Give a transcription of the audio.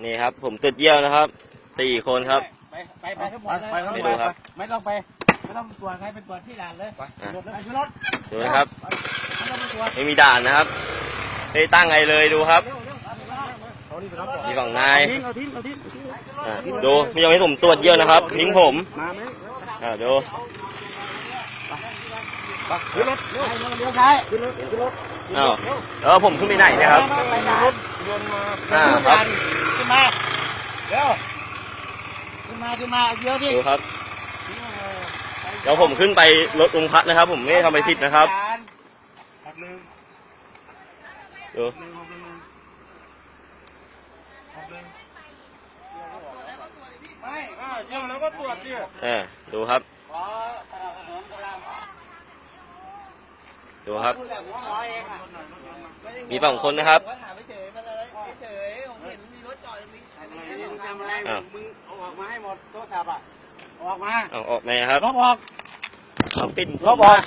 นี่ครับ ผมตรวจเยี่ยวนะครับสี่คนครับ ไปไปไปทั้งหมดเลยไปไปไม่ดูครับไม่ต้องไปไม่ต้องตรวจใครเป็นตรวจที่ด่านเลยอะตรวจเลยขึ้นรถดูนะครับไม่ต้องไปตรวจไม่มีด่านนะครับไม่ได้ตั้งไงเลยดูครับเร็วเร็วเอาไปรับเอานี่ไปรับก่อนมีของนายทิ้งเอาทิ้งเอาทิ้งอะดูไม่ยอมให้ผมตรวจเยี่ยวนะครับทิ้งผมมาไหมอ่าดูไปขึ้นรถเร็วเร็วเร็วซ้ายขึ้นรถขึ้นรถอ้าวแล้วผมขึ้นไปไหนเนี่ยครับไปด่านรถยนต์มาอ่าครับขึ้น มา เร็ว ขึ้นมาขึ้นมาเยอะที่ดูครับ เดี๋ยวผมขึ้นไปรถโรงพักนะครับ ผมไม่ได้ทำอะไรผิดนะครับขับหนึ่งดูหนึ่งหกหนึ่งหนึ่งขับหนึ่งไม่อ่าเยี่ยมแล้วก็ตรวจสิเออดูครับ ขอสนับสนุนกำลังดูครับพูดแบบหัวหมอเองอะมีสองคนนะครับำอะไรอ้าว มึงเอาออกมาให้หมดโทรศัพท์อะเอาออกมาเอาออกไหนครับลบออกเอาปิดลบออก